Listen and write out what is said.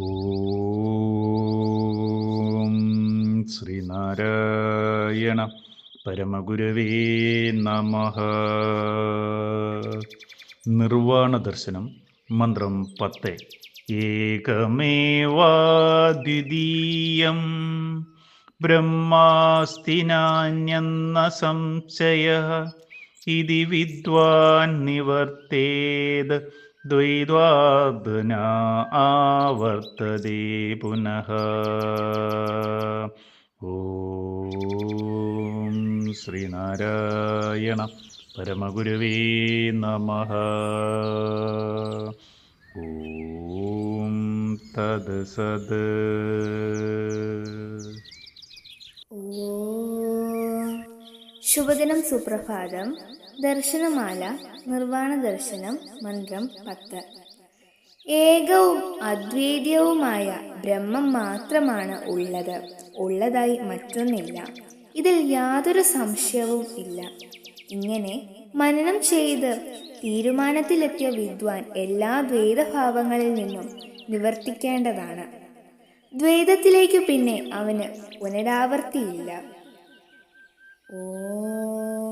ഓം ശ്രീനാരായണ പരമഗുരവേ നമ. നിർവാണ ദർശനം മന്ത്രം പത്ത്. ഏകമേവാദ്വിതീയം. ബ്രഹ്മാസ്തിനാന്യ സംശയ. ഇതി വിദ്വാൻ നിവർത്തേത് ദ്വൈദ്വാദ്ന ആവർത്തതേ പുനഃ. ഓം ശ്രീനാരായണ പരമഗുരുവേ നമ. ഓം തത് സത്. ശുഭദിനം സുപ്രഭാതം. ദർശനമാല നിർവാണ ദർശനം മന്ത്രം പത്ത്. ഏകവും അദ്വൈതവുമായ ബ്രഹ്മം മാത്രമാണ് ഉള്ളത്. ഉള്ളതായി മറ്റൊന്നില്ല. ഇതിൽ യാതൊരു സംശയവും ഇല്ല. ഇങ്ങനെ മനനം ചെയ്ത് തീരുമാനത്തിലെത്തിയ വിദ്വാൻ എല്ലാ ദ്വൈതഭാവങ്ങളിൽ നിന്നും നിവർത്തിക്കേണ്ടതാണ്. ദ്വൈതത്തിലേക്കു പിന്നെ അവന് പുനരാവർത്തിയില്ല. ഓം.